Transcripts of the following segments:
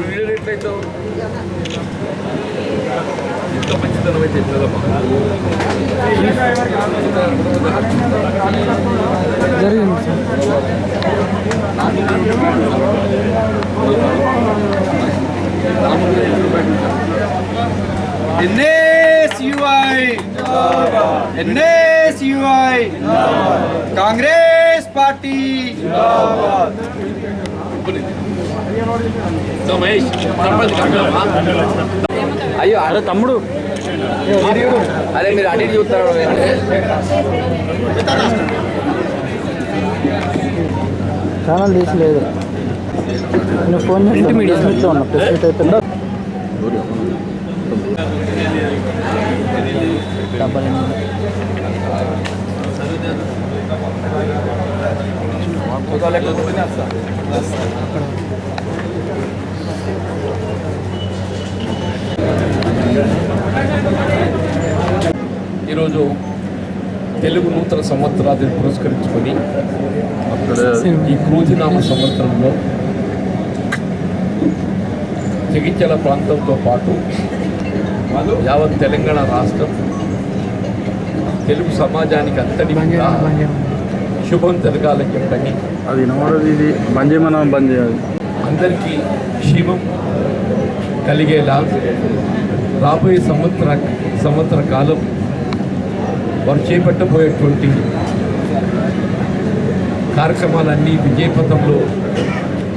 Video ఎట్లయితే ఇంత మంచితనం అయితే జరిగింది ఎన్ఎస్యుఐ ఎన్ఎస్యుఐ కాంగ్రెస్ పార్టీ అయ్యో అరే తమ్ముడు. అదే మీరు అడిగి చూస్తారు? ఛానల్ తీసలేదు నేను ఫోన్ మీట్లో ఉన్నా. ప్రెస్ మీట్ అయిపోయిందా? డబ్బల్ ఎనిమిది. ఈరోజు తెలుగు నూతన సంవత్సరాన్ని పురస్కరించుకొని ఈ క్రూజినామ సంవత్సరంలో జగిత్యాల ప్రాంతంతో పాటు యావత్ తెలంగాణ రాష్ట్రం తెలుగు సమాజానికి అంతటి శుభం జరగాలని చెప్పని అది ఇది. బంద్ చేయాలి అందరికీ క్షేమం కలిగేలా రాబోయే సంవత్సర సంవత్సర కాలం వారు చేపట్టబోయేటువంటి కార్యక్రమాలన్నీ విజయపథంలో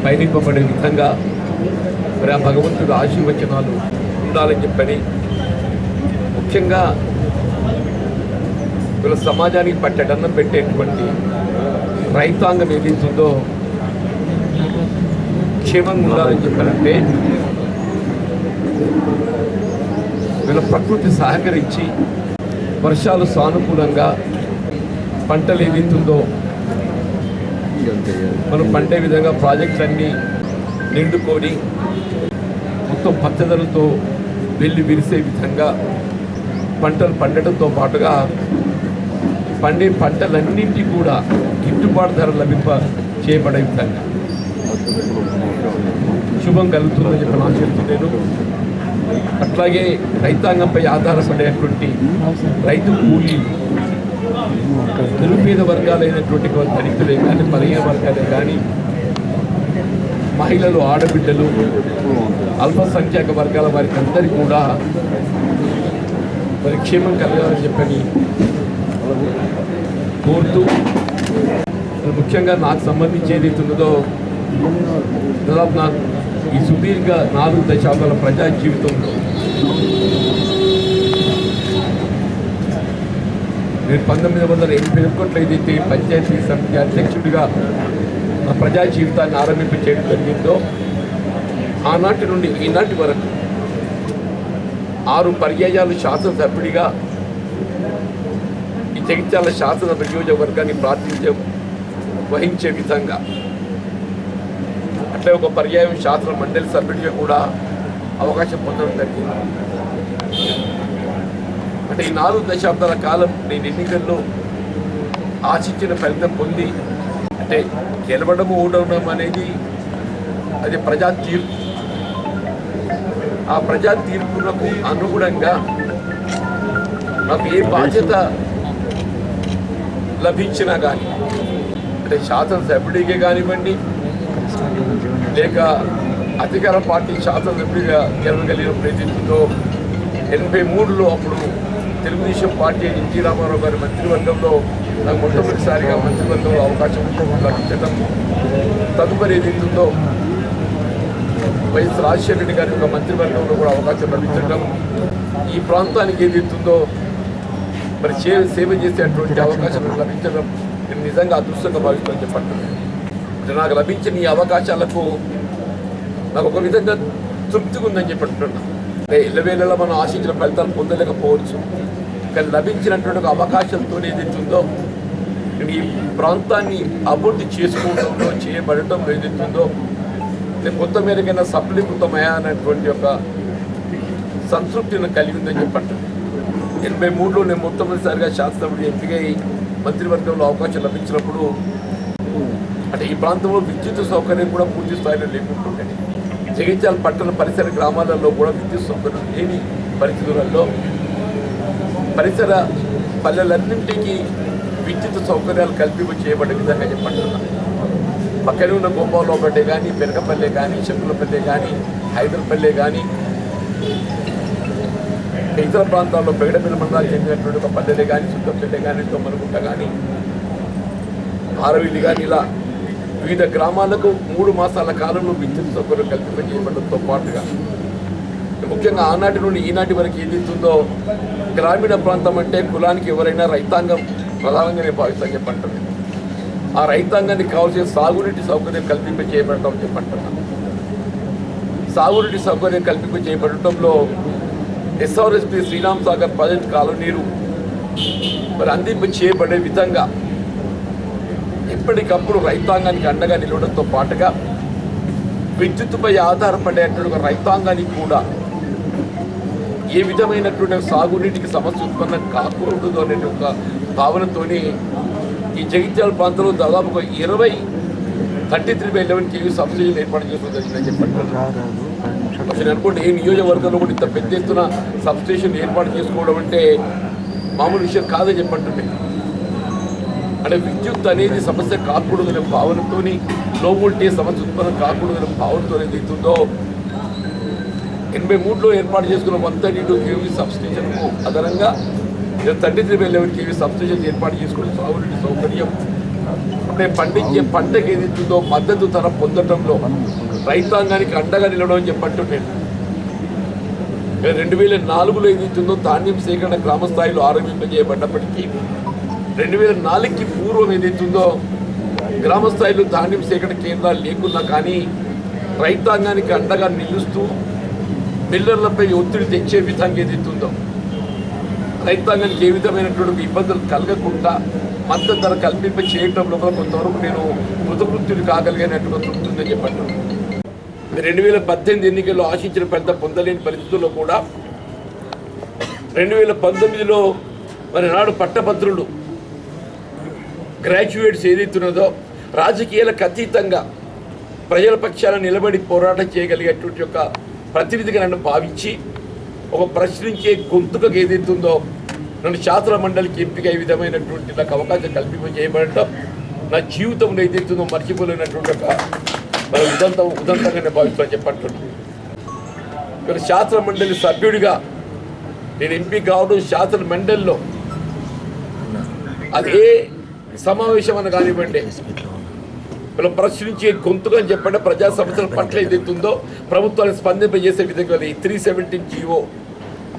పయనింపబడే విధంగా మరి ఆ భగవంతుడు ఆశీర్వచనాలు ఉండాలని చెప్పని ముఖ్యంగా వీళ్ళ సమాజానికి పట్టడన్నం పెట్టేటువంటి రైతాంగం ఏదైతుందో క్షేమంగా ఉండాలని చెప్పారంటే వీళ్ళ ప్రకృతి సహకరించి వర్షాలు సానుకూలంగా పంటలు ఏదైతుందో మనం పండే విధంగా ప్రాజెక్టులన్నీ నిండుకొని మొత్తం పచ్చదలతో వెళ్ళి విరిసే విధంగా పంటలు పండటంతో పాటుగా పండే పంటలన్నింటినీ కూడా గిట్టుబాటు ధర లభింప చేయబడే విధంగా. శుభం కలుగుతుందని చెప్పి నేను ఆశిస్తున్నాను. అట్లాగే రైతాంగంపై ఆధారపడేటువంటి రైతు కూలీ నిరుపేద వర్గాలైనటువంటి కొంత దళితులే కానీ బలహీన వర్గాలే కానీ మహిళలు ఆడబిడ్డలు అల్పసంఖ్యాక వర్గాల వారికి అందరికీ కూడా మరి క్షేమం కలగాలని చెప్పని కోరుతూ ముఖ్యంగా నాకు సంబంధించి ఏదైతే ఉన్నదో దాదాపు నాకు ఈ సుదీర్ఘ నాలుగు దశాబ్దాల ప్రజా జీవితంలో నేను పంతొమ్మిది వందల ఎనభై ఒకటిలో ఏదైతే పంచాయతీ సమితి అధ్యక్షుడిగా నా ప్రజా జీవితాన్ని ఆరంభింప చేయడం జరిగిందో ఆనాటి నుండి ఈనాటి వరకు ఆరు పర్యాయాలు శాసనసభ్యుడిగా ఈ జగిత్యాల శాసనసభ నియోజకవర్గాన్ని ప్రాతినిధ్యం వహించే విధంగా అట్లే ఒక పర్యాయం శాసన మండలి సభ్యుడిగా కూడా అవకాశం పొందడం జరిగింది అంటే ఈ నాలుగు దశాబ్దాల కాలం నేను ఎన్నికల్లో ఆశించిన ఫలితం పొంది అంటే గెలవడము ఓడవడం అనేది అది ప్రజా తీర్పు. ఆ ప్రజా తీర్పులకు అనుగుణంగా నాకు ఏ బాధ్యత లభించినా కానీ అంటే శాసనసభ్యుడిగా కానివ్వండి లేక అధికార పార్టీ శాసనసభ్యుడిగా గెలవగలిగిన ప్రతినిధితో ఎనభై మూడులో అప్పుడు తెలుగుదేశం పార్టీ ఎన్టీ రామారావు గారి మంత్రివర్గంలో నాకు మొట్టమొదటిసారిగా మంత్రివర్గంలో అవకాశం లభించడం తదుపరి ఏదైతుందో వైఎస్ రాజశేఖర రెడ్డి గారి యొక్క మంత్రివర్గంలో కూడా అవకాశం లభించడం ఈ ప్రాంతానికి ఏదైతుందో మరి సేవ సేవ చేసేటువంటి అవకాశం లభించడం నేను నిజంగా అదృష్టంగా భావిస్తాను చెప్పండి. నాకు లభించిన ఈ అవకాశాలకు నాకు ఒక విధంగా తృప్తిగా ఉందని చెప్పి అంటున్నాను అంటే ఇళ్ళవేళలో మనం ఆశించిన ఫలితాలు పొందలేకపోవచ్చు. కానీ లభించినటువంటి ఒక అవకాశంతో ఉందో నేను ఈ ప్రాంతాన్ని అభివృద్ధి చేసుకోవడంలో చేయబడటం ఏదైతుందో నేను కొత్త మేరకైనా సఫలీకృతమయ్యా అనేటువంటి ఒక సంతృప్తిని కలిగి ఉందని చెప్పండి ఎనభై మూడులో నేను మొట్టమొదటిసారిగా శాస్త్రపడి ఎంపికై మంత్రివర్గంలో అవకాశం లభించినప్పుడు అంటే ఈ ప్రాంతంలో విద్యుత్ సౌకర్యం కూడా పూర్తి స్థాయిలో లేకుంటుండేది జగిత్యాల పట్టణ పరిసర గ్రామాలలో కూడా విద్యుత్ సౌకర్యం లేని పరిస్థితులలో పరిసర పల్లెలన్నింటికి విద్యుత్ సౌకర్యాలు కల్పింప చేయబడే విధంగా చెప్పంటున్నా. పక్కనే ఉన్న గోపాలపల్లె కానీ పెనకపల్లె కానీ చెప్పులపల్లె కానీ హైదరాపల్లె కానీ ఇతర ప్రాంతాల్లో పెగడపల్లి మండలాలు చెందినటువంటి ఒక పల్లెలే కానీ సుత్తపల్లె కానీ తొమ్మలగుట్ట కానీ ఆరవిల్లి కానీ ఇలా వివిధ గ్రామాలకు మూడు మాసాల కాలంలో విద్యుత్ సౌకర్యం కల్పింపజేయబడంతో పాటుగా ముఖ్యంగా ఆనాటి నుండి ఈనాటి వరకు ఏదైతుందో గ్రామీణ ప్రాంతం అంటే కులానికి ఎవరైనా రైతాంగం ప్రధానంగానే నేను భావిస్తాను ఆ రైతాంగానికి కావాల్సిన సాగునీటి సౌకర్యం కల్పింప చేయబడటం చెప్పంటున్నాను సాగునీటి సౌకర్యం కల్పింప చేయబడటంలో ఎస్ఆర్ఎస్పి శ్రీరామ్ సాగర్ ప్రాజెక్ట్ కాలనీరు మరి అందింప చేయబడే విధంగా ఎప్పటికప్పుడు రైతాంగానికి అండగా నిలవడంతో పాటుగా విద్యుత్తుపై ఆధారపడేటువంటి రైతాంగానికి కూడా ఏ విధమైనటువంటి సాగునీటికి సమస్య ఉత్పన్నం కాకూడదు అనే ఒక భావనతోని ఈ జగిత్యాల ప్రాంతంలో దాదాపు ఒక ఇరవై thirty three by eleven KV సబ్సిడీలు ఏర్పాటు చేసుకోవడం జరిగిందని చెప్పండి. అసలు అనుకోండి ఏ నియోజకవర్గంలో కూడా ఇంత పెద్ద ఎత్తున సబ్స్టేషన్ ఏర్పాటు చేసుకోవడం అంటే మామూలు విషయం కాదని చెప్పంటుండే అంటే విద్యుత్ అనేది సమస్య కాకూడదనే భావనతోని లో వోల్టేజ్ సమస్య ఉత్పన్నం కాకూడదనే భావనతో ఏదైతుందో ఎనభై మూడులో ఏర్పాటు చేసుకున్న వన్ థర్టీ టూ కేవీ సబ్స్టేషన్కు అదనంగా thirty three by eleven KV substation ఏర్పాటు చేసుకున్న సాగునీటి సౌకర్యం అంటే పండించే పంటకు ఏదైతుందో మద్దతు ధర పొందడంలో రైతాంగానికి అండగా నిలవడం అని చెప్పంటున్నాను రెండు వేల నాలుగులో ఏదైతుందో ధాన్యం సేకరణ గ్రామ స్థాయిలో చేయబడినప్పటికీ రెండు వేల నాలుగుకి పూర్వం ఏదైతుందో గ్రామ స్థాయిలో ధాన్యం సేకరణ కేంద్రాలు లేకున్నా కానీ రైతాంగానికి అండగా నిలుస్తూ మిల్లర్లపై ఒత్తిడి తెచ్చే విధంగా ఏదైతుందో రైతాంగానికి ఏ విధమైనటువంటి ఇబ్బందులు కలగకుండా మద్దతు ధర కల్పింప చేయటంలో కూడా కొంతవరకు నేను కృతకృత్యులు కాగలిగినట్టుగా ఉంటుందని చెప్పండి రెండు వేల పద్దెనిమిది ఎన్నికల్లో ఆశించిన ఫలితం పొందలేని పరిస్థితుల్లో కూడా రెండు వేల పంతొమ్మిదిలో మరి నాడు పట్టభద్రులు గ్రాడ్యుయేట్స్ ఏదైతున్నదో రాజకీయాలకు అతీతంగా ప్రజల పక్షాన నిలబడి పోరాటం చేయగలిగేటువంటి యొక్క ప్రతినిధిగా నన్ను భావించి ఒక ప్రశ్నించే గొంతుకగా ఏదైతుందో నన్ను శాస్త్ర మండలికి ఎంపిక ఈ విధమైనటువంటి నాకు అవకాశం కల్పింపజేయబడటం నా జీవితంలో ఏదైతుందో మర్చిపోలేనటువంటి ఒక మరి ఉదంతం ఉదంతంగా నేను భావిస్తాను చెప్పట్టు ఇక్కడ శాస్త్ర మండలి సభ్యుడిగా నేను ఎంపీ కావడం శాస్త్ర మండలిలో అదే సమావేశం అని కానివ్వండి. వీళ్ళు ప్రశ్నించే గొంతుగా అని చెప్పండి ప్రజా సమస్యల పట్ల ఏదైతుందో ప్రభుత్వాన్ని స్పందింపజేసే విధంగా ఈ త్రీ సెవెంటీన్ జీవో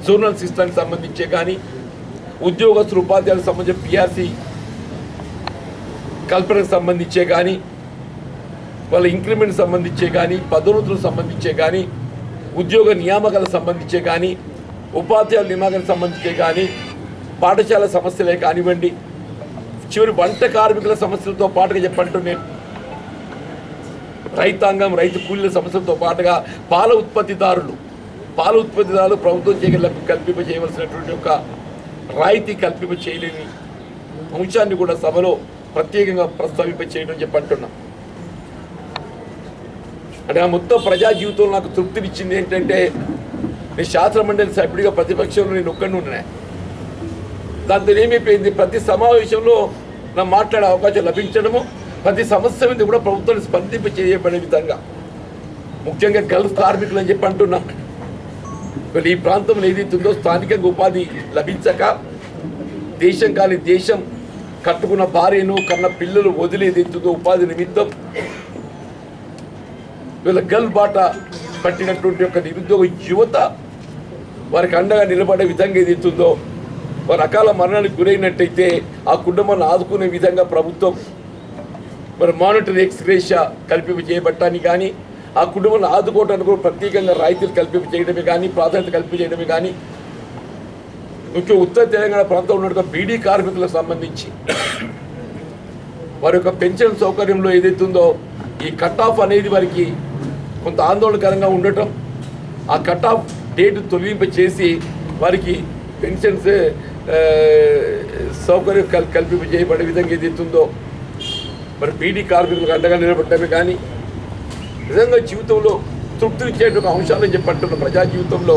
జోనల్ సిస్టానికి సంబంధించే కానీ ఉద్యోగస్తులు ఉపాధ్యాయులకు సంబంధించిన పిఆర్సీ కల్పనకు సంబంధించే కానీ వాళ్ళ ఇంక్రిమెంట్ సంబంధించే కానీ పదోన్నతులకు సంబంధించే కానీ ఉద్యోగ నియామకాలకు సంబంధించే కానీ ఉపాధ్యాయుల నియామకాలకు సంబంధించే కానీ పాఠశాల సమస్యలే కానివ్వండి చివరి వంట కార్మికుల సమస్యలతో పాటుగా చెప్పంటూ నేను రైతాంగం రైతు కూలీల సమస్యలతో పాటుగా పాల ఉత్పత్తిదారులు పాల ఉత్పత్తిదారులు ప్రభుత్వం చేయగల కల్పింప చేయవలసినటువంటి ఒక రాయితీ కల్పింప చేయలేని అంశాన్ని కూడా సభలో ప్రత్యేకంగా ప్రస్తావింప చేయడం చెప్పంటున్నా. అంటే ఆ మొత్తం ప్రజా జీవితంలో నాకు తృప్తినిచ్చింది ఏంటంటే నేను శాస్త్ర మండలి సభ్యుడిగా ప్రతిపక్షంలో నేను ఒక్కడిని ఉన్నా దాంతో ఏమైపోయింది? ప్రతి సమావేశంలో మాట్లాడే అవకాశం లభించడము ప్రతి సమస్య మీద కూడా ప్రభుత్వాన్ని స్పందింప చేయబడే విధంగా. ముఖ్యంగా గల్ఫ్ కార్మికులు అని చెప్పి అంటున్నాం. వీళ్ళు ఈ ప్రాంతంలో ఏదైతుందో స్థానికంగా ఉపాధి లభించక దేశం కాని దేశం కట్టుకున్న భార్యను కన్న పిల్లలు వదిలి ఏదైతుందో ఉపాధి నిమిత్తం. వీళ్ళ గల్ బాట పట్టినటువంటి ఒక నిరుద్యోగ యువత వారికి అండగా నిలబడే విధంగా ఏదైతుందో వారు అకాల మరణానికి గురైనట్టయితే ఆ కుటుంబాన్ని ఆదుకునే విధంగా ప్రభుత్వం మరి మానిటరీ ఎక్స్గ్రేషియా కల్పింప చేయబట్టాన్ని కానీ ఆ కుటుంబాన్ని ఆదుకోవడానికి కూడా ప్రత్యేకంగా రాయితీలు కల్పింప చేయడమే కానీ ప్రాధాన్యత కల్పి చేయడమే కానీ ముఖ్య ఉత్తర తెలంగాణ ప్రాంతంలో ఉన్న బీడీ కార్మికులకు సంబంధించి వారి యొక్క పెన్షన్ సౌకర్యంలో ఏదైతుందో ఈ కట్ ఆఫ్ అనేది వారికి కొంత ఆందోళనకరంగా ఉండటం ఆ కట్ ఆఫ్ డేట్ తొలగింప చేసి వారికి పెన్షన్స్ సౌకర్యం కల్ కల్పింప చేయబడే విధంగా ఏదైతుందో మరి బీడీ కార్మికులకు అండగా నిలబడటమే కానీ నిజంగా జీవితంలో తృప్తినిచ్చేటువంటి అంశాలని చెప్పంటున్న ప్రజా జీవితంలో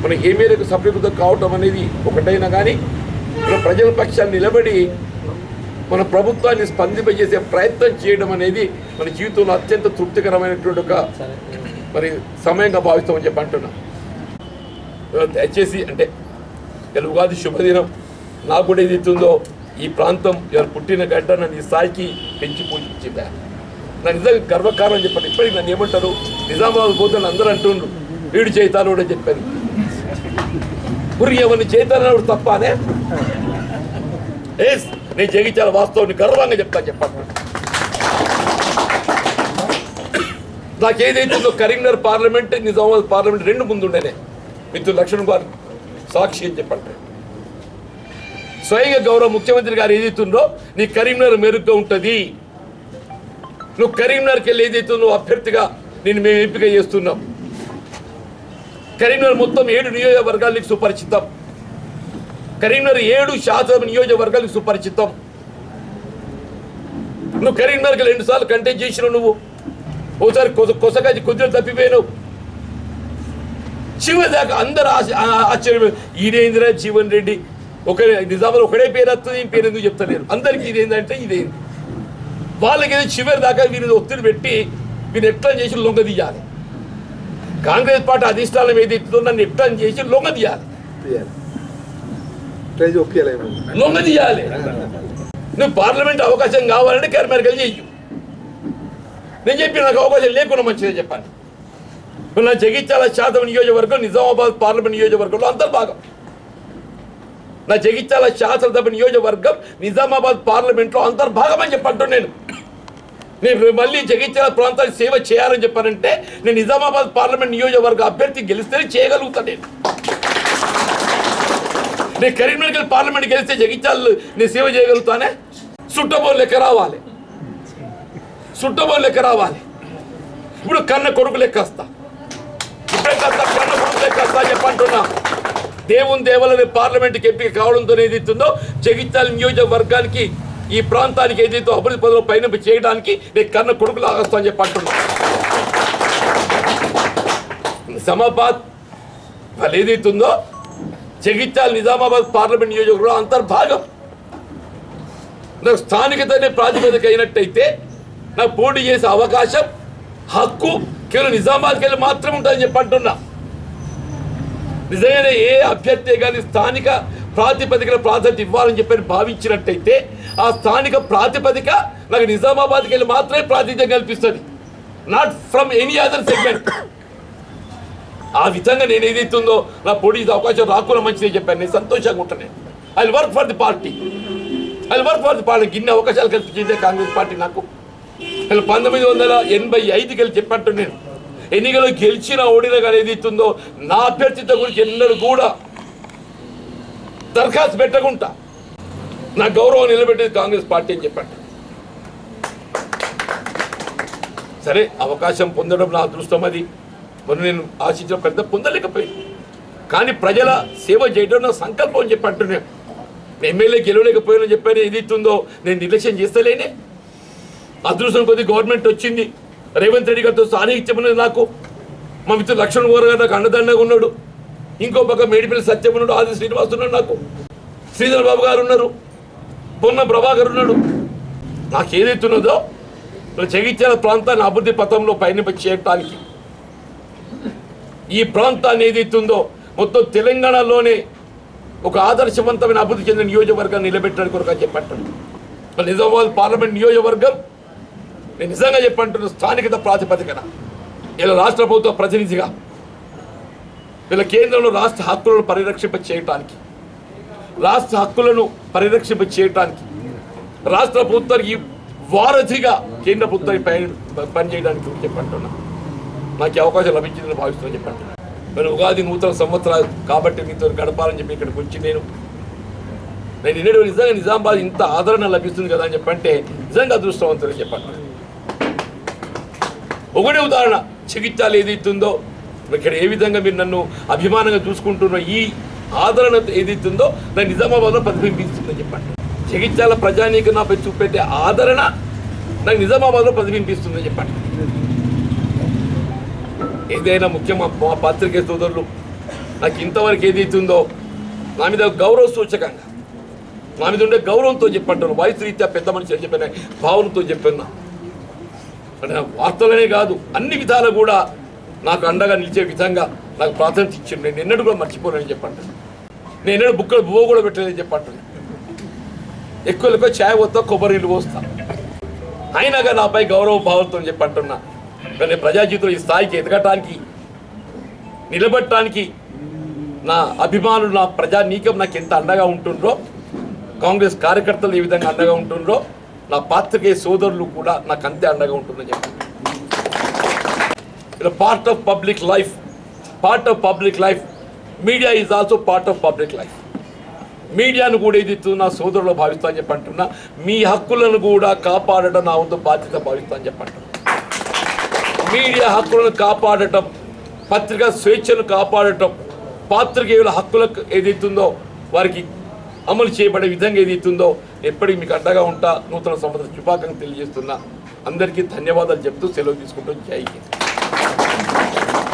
మనం ఏ మేరకు సఫలీకృతం కావటం అనేది ఒకటైనా కానీ మన ప్రజల పక్షాన్ని నిలబడి మన ప్రభుత్వాన్ని స్పందింపజేసే ప్రయత్నం చేయడం అనేది మన జీవితంలో అత్యంత తృప్తికరమైనటువంటి ఒక మరి సమయంగా భావిస్తామని చెప్పి అంటున్నా దయచేసి అంటే ఇలా ఉగాది శుభదినం నాకు కూడా ఏది ఇస్తుందో ఈ ప్రాంతం ఎవరు పుట్టిన గడ్డ నన్ను ఈ స్థాయికి పెంచి పూజించిందా నా నిజంగా గర్వకారణం చెప్పండి. ఇప్పటికి నన్ను ఏమంటారు? నిజామాబాద్ పోతే అందరూ అంటుండ్రు. వీడు చేతాను కూడా చెప్పాను గురి ఎవరిని చేతానప్పుడు తప్పనే? ఏస్ నేను జగించాల వాస్తవాన్ని గర్వంగా చెప్తాను చెప్పండి నాకేదైతుందో కరీంనగర్ పార్లమెంట్ నిజామాబాద్ పార్లమెంట్ రెండు ముందుండేనే. మిత్రులు లక్ష్మణ్ గారు సాక్షి అని చెప్పండి. స్వయంగా గౌరవ ముఖ్యమంత్రి గారు ఏదైతుందో నీ కరీంనగర్ మెరుగ్గా ఉంటుంది. నువ్వు కరీంనగర్కి వెళ్ళి ఏదైతుందో అభ్యర్థిగా నేను మేము ఎంపిక చేస్తున్నాం. కరీంనగర్ మొత్తం ఏడు నియోజకవర్గాలకు సుపరిచితం. కరీంనగర్ ఏడు శాతం నియోజకవర్గాలకు సుపరిచితం. నువ్వు కరీంనగర్కి రెండు సార్లు కంటెస్ట్ చేసినావు నువ్వు. ఓసారి కొస కొసగాది కొద్దిగా తప్పిపోయినావు. చివరి దాకా అందరు ఆశ- ఆ- ఆశ్చర్యం ఈడేందిరా జీవన్ రెడ్డి? ఒక నిజామాబాద్ ఒకడే పేరు వస్తుంది ఈ పేరు ఎందుకు చెప్తలేరు? అందరికీ ఇదేంటంటే ఇదేంది. వాళ్ళకి ఏదో చివరి దాకా వీరిని ఒత్తిడి పెట్టి వీరిని ఎట్లా చేసి లొంగ తీయాలి? కాంగ్రెస్ పార్టీ అధిష్టానం ఏది ఇస్తుందో నన్ను ఎట్లా చేసి లొంగ తీయాలి? లొంగ తీయాలి. నువ్వు పార్లమెంట్ అవకాశం కావాలంటే కరిమేరకలు చెయ్యు నేను చెప్పి నాకు అవకాశం లేకుండా మంచిదే చెప్పాను ఇప్పుడు నా జగిత్యాల శాతం నియోజకవర్గం నిజామాబాద్ పార్లమెంట్ నియోజకవర్గంలో అంతర్భాగం. నా జగిత్యాల శాసనసభ నియోజకవర్గం నిజామాబాద్ పార్లమెంట్లో అంతర్భాగం అని చెప్పంటున్నాను నేను. నేను మళ్ళీ జగిత్యాల ప్రాంతానికి సేవ చేయాలని చెప్పానంటే నేను నిజామాబాద్ పార్లమెంట్ నియోజకవర్గ అభ్యర్థి గెలిస్తేనే చేయగలుగుతాను నేను. నేను కరీంనగర్ పార్లమెంట్ గెలిస్తే జగిత్యాలు నేను సేవ చేయగలుగుతానే? సుట్టబోలు లెక్క రావాలి. సుట్టబోలు లెక్క రావాలి. ఇప్పుడు కన్న కొడుకు లెక్క వస్తా. కాస్త కన్న చెప్పంటున్నా దేవుని దేవాలని పార్లమెంట్కి ఎంపిక కావడంతో ఏదైతుందో జగిత్యాల నియోజకవర్గానికి ఈ ప్రాంతానికి ఏదైతే అభివృద్ధి పదవులు పైన చేయడానికి నేను కన్న కొడుకు లాగస్తా అని చెప్పి అంటున్నా. నిజామాబాద్ వాళ్ళు ఏదైతుందో జగిత్యాల నిజామాబాద్ పార్లమెంట్ నియోజకవర్గం అంతర్భాగం. నాకు స్థానికతనే ప్రాతిపదిక అయినట్టయితే నాకు పోటీ చేసే అవకాశం హక్కు కేవలం నిజామాబాద్కి వెళ్ళి మాత్రం ఉంటుందని చెప్పి అంటున్నా. నిజమైన ఏ అభ్యర్థి కానీ స్థానిక ప్రాతిపదికన ప్రాధాన్యత ఇవ్వాలని చెప్పి భావించినట్టయితే ఆ స్థానిక ప్రాతిపదిక నాకు నిజామాబాద్కి వెళ్ళి మాత్రమే ప్రాతినిధ్యం కల్పిస్తుంది. Not from any other segment ఆ విధంగా నేను ఏదైతుందో నా పొడి అవకాశం రాకుండా మంచిది చెప్పాను. నేను సంతోషంగా ఉంటాను I work for the party I work for the party ఇన్ని అవకాశాలు కల్పించిందే కాంగ్రెస్ పార్టీ నాకు. పంతొమ్మిది వందల ఎనభై ఐదుకి వెళ్ళి చెప్పట్టు నేను. ఎన్నికలు గెలిచిన ఓడిన కానీ ఏది ఇస్తుందో నా అభ్యర్థితో గురించి ఎన్నడూ కూడా దరఖాస్తు పెట్టకుండా నా గౌరవం నిలబెట్టేది కాంగ్రెస్ పార్టీ అని చెప్పండి సరే అవకాశం పొందడం నా అదృష్టం అది. మరి నేను ఆశించిన పెద్ద పొందలేకపోయింది. కానీ ప్రజల సేవ చేయడం నా సంకల్పం అని చెప్పి అంటున్నాను ఎమ్మెల్యే గెలవలేకపోయానని చెప్పాను ఏది ఇస్తుందో నేను నిర్లక్ష్యం చేస్తలేనే. అదృష్టం కొద్ది గవర్నమెంట్ వచ్చింది. రేవంత్ రెడ్డి గారితో సాన్నిహిత్యమున్నది నాకు. మా మిత్రుడు లక్ష్మణ్ కుమార్ గారు నాకు అండదండగా ఉన్నాడు. ఇంకో పక్క మేడిపల్లి సత్యం ఉన్నాడు ఆది శ్రీనివాస్ ఉన్నాడు నాకు. శ్రీధర్ బాబు గారు ఉన్నారు. పొన్న ప్రభాకర్ ఉన్నాడు. నాకు ఏదైతే ఉన్నదో జగిత్యాల ప్రాంతాన్ని అభివృద్ధి పథంలో పయనింప చేయటానికి. ఈ ప్రాంతాన్ని ఏదైతుందో మొత్తం తెలంగాణలోనే ఒక ఆదర్శవంతమైన అభివృద్ధి చెందిన నియోజకవర్గాన్ని నిలబెట్టడానికి కొరకు చెప్పంటాను నిజామాబాద్ పార్లమెంట్ నియోజకవర్గం నేను నిజంగా చెప్పంటున్న స్థానికత ప్రాతిపదికన. ఇలా రాష్ట్ర ప్రభుత్వ ప్రతినిధిగా వీళ్ళ కేంద్రంలో రాష్ట్ర హక్కులను పరిరక్షింప చేయటానికి రాష్ట్ర హక్కులను పరిరక్షింప చేయటానికి రాష్ట్ర ప్రభుత్వానికి వారధిగా కేంద్ర ప్రభుత్వానికి పని పనిచేయడానికి చెప్పంటున్నా. నాకు అవకాశం లభించిందని భావిస్తున్నా చెప్పంటున్నా. మరి ఉగాది నూతన సంవత్సరాలు కాబట్టి మీతో గడపాలని చెప్పి ఇక్కడికి వచ్చి నేను నేను నిజంగా నిజామాబాద్ ఇంత ఆదరణ లభిస్తుంది కదా అని చెప్పంటే నిజంగా అదృష్టవంతులు చెప్పండి ఒకటే ఉదాహరణ చికిత్సాలు ఏదైతుందో ఇక్కడ ఏ విధంగా మీరు నన్ను అభిమానంగా చూసుకుంటున్న ఈ ఆదరణ ఏదైతుందో నా నిజామాబాద్లో ప్రతిబింబిస్తుందని చెప్పండి. చికిత్సాల ప్రజానీక నాపై చూపెట్టే ఆదరణ నాకు నిజామాబాద్లో ప్రతిబింబిస్తుందని చెప్పండి. ఏదైనా ముఖ్యమా మా పాత్రికే సోదరులు నాకు ఇంతవరకు ఏదైతుందో నా మీద గౌరవ సూచకంగా నా మీద ఉండే గౌరవంతో చెప్పంటాను వయసు రీత్యా పెద్ద మనిషి అని చెప్పిన భావనతో చెప్పినా అంటే వార్తలనే కాదు అన్ని విధాలు కూడా నాకు అండగా నిలిచే విధంగా నాకు ప్రాధాన్యత ఇచ్చిండు. నేను ఎన్నడూ కూడా మర్చిపోలేని చెప్పంటాను నేను ఎన్నడూ బుక్కలు బువ్వ కూడా పెట్టలేదని చెప్పంటాను ఎక్కువ ఎక్కువ ఛాయ్ పోతా కొబ్బరి నీళ్ళు పోస్తా. అయినాగా నాపై గౌరవ భావంతో చెప్పంటున్నా. కానీ ప్రజాజీవితంలో ఈ స్థాయికి ఎదగటానికి నిలబడటానికి నా అభిమానులు నా ప్రజా నీకం నాకు ఎంత అండగా ఉంటుండ్రో కాంగ్రెస్ కార్యకర్తలు ఏ విధంగా అండగా ఉంటుండ్రో నా పాత్రికేయ సోదరులు కూడా నాకు అంతే అండగా ఉంటుందని చెప్పి. ఇలా part of public life part of public life media is also part of public life మీడియాను కూడా ఇది నా సోదరులు భావిస్తా అని చెప్పంటున్నా మీ హక్కులను కూడా కాపాడటం నా వంతు బాధ్యత భావిస్తా అని చెప్పంటున్నా మీడియా హక్కులను కాపాడటం పత్రికా స్వేచ్ఛను కాపాడటం పాత్రికేయుల హక్కులకు ఏదైతుందో వారికి అమలు చేయబడే విధంగా ఏదైతుందో ఎప్పటికీ మీకు అండగా ఉంటా. నూతన సంవత్సర శుభాకాంక్షలు తెలియజేస్తున్నా. అందరికీ ధన్యవాదాలు చెప్తూ సెలవు తీసుకుంటూ జై హింద్.